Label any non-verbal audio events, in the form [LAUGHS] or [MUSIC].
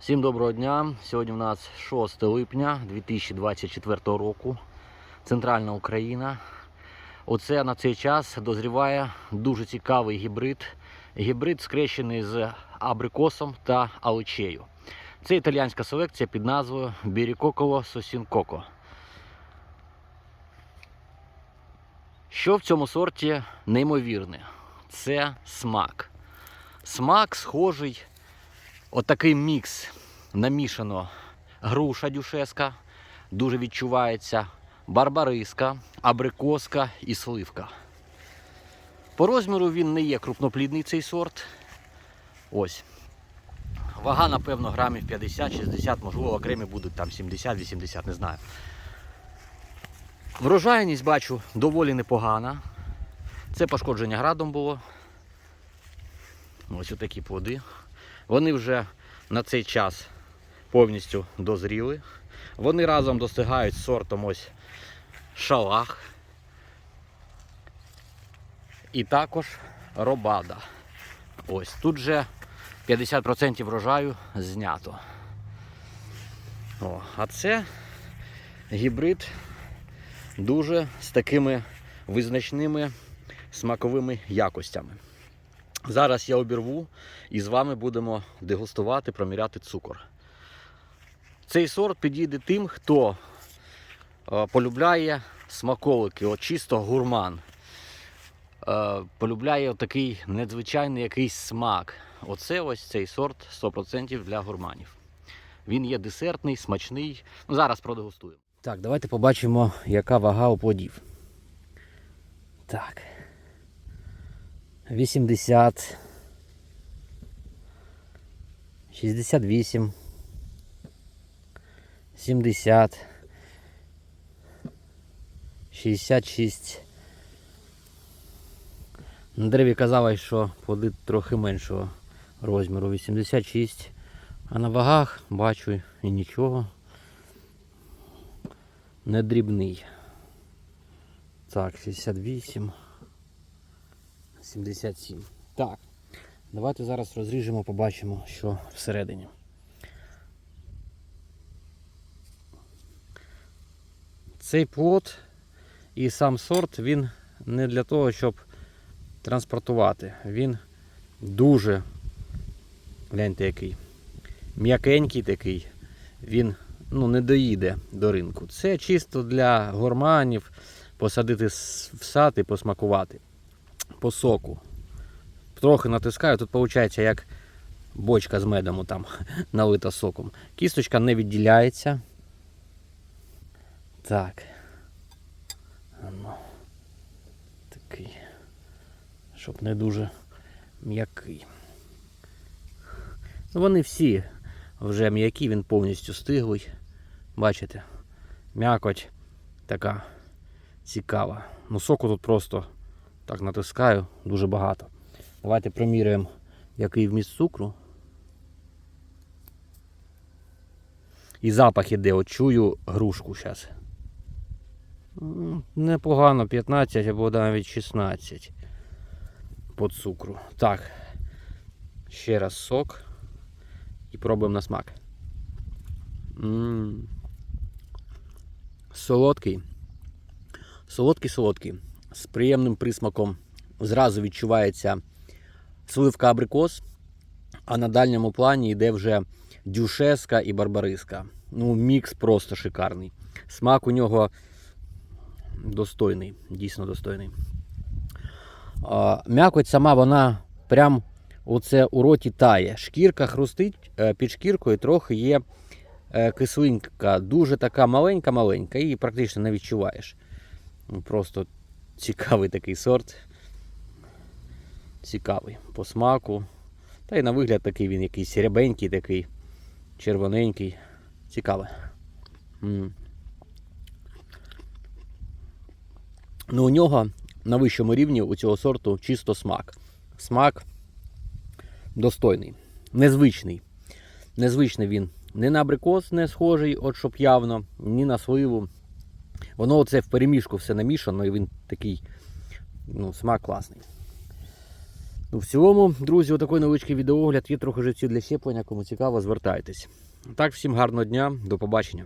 Всім доброго дня. Сьогодні у нас 6 липня 2024 року. Центральна Україна. Оце на цей час дозріває дуже цікавий гібрид. Гібрид скрещений з абрикосом та аличею. Це італіянська селекція під назвою Бірікоколо Сосінкоко. Що в цьому сорті неймовірне? Це смак. Смак схожий Отакий мікс намішано груша дюшеска, дуже відчувається, барбариска, абрикоска і сливка. По розміру він не є крупноплідний цей сорт. Ось. Вага, напевно, грамів 50-60, можливо, окремі будуть там 70-80, не знаю. Врожайність бачу доволі непогана. Це пошкодження градом було. Ось отакі плоди. Вони вже на цей час повністю дозріли. Вони разом достигають сортом ось шалах. І також робада. Ось тут же 50% врожаю знято. О, а це гібрид дуже з такими визначними смаковими якостями. Зараз я обірву і з вами будемо дегустувати, проміряти цукор. Цей сорт підійде тим, хто е, полюбляє смаколики, от чисто гурман. Е, полюбляє такий надзвичайний якийсь смак. Оце ось цей сорт 100% для гурманів. Він є десертний, смачний. Ну, зараз продегустуємо. Так, давайте побачимо, яка вага у плодів. Так. 80, 68, 70, 66. На дереві казали, що плоди трохи меншого розміру 86. А на вагах бачу і нічого. Не дрібний. Так, 68. 77. Так. Давайте зараз розріжемо, побачимо, що всередині. Цей плод і сам сорт він не для того, щоб транспортувати. Він дуже, гляньте який, м'якенький такий, він ну, не доїде до ринку. Це чисто для гурманів посадити в сад і посмакувати по соку. Трохи натискаю, тут виходить як бочка з медом там [LAUGHS] налита соком. Кісточка не відділяється. Так. Такий. Щоб не дуже м'який. Ну, Вони всі вже м'які, він повністю стиглий. Бачите? М'якоть така цікава. Ну соку тут просто так натискаю дуже багато. Давайте проміряємо, який вміст цукру. І запах іде, от чую грушку зараз. Непогано, 15 або навіть 16 по цукру. Так, ще раз сок і пробуємо на смак. М-м-м. Солодкий. Солодкий, солодкий з приємним присмаком зразу відчувається сливка абрикос, а на дальньому плані йде вже дюшеска і барбариска. Ну, мікс просто шикарний. Смак у нього достойний, дійсно достойний. М'якоть сама вона прям оце у роті тає. Шкірка хрустить е, під шкіркою трохи є е, кислинка, дуже така маленька-маленька, і практично не відчуваєш. Просто Цікавий такий сорт. Цікавий по смаку. Та й на вигляд такий він якийсь рябенький, такий, червоненький. Цікавий. М Ну, у нього на вищому рівні у цього сорту чисто смак. Смак достойний, незвичний. Незвичний він. Не на абрикос не схожий, от щоб явно, ні на сливу. Воно оце в переміжку все намішано і він такий ну, смак класний. Ну, в цілому, друзі, отакий невеличкий відеогляд. Є трохи живців для щеплення. Кому цікаво, звертайтесь. Так, всім гарного дня, до побачення.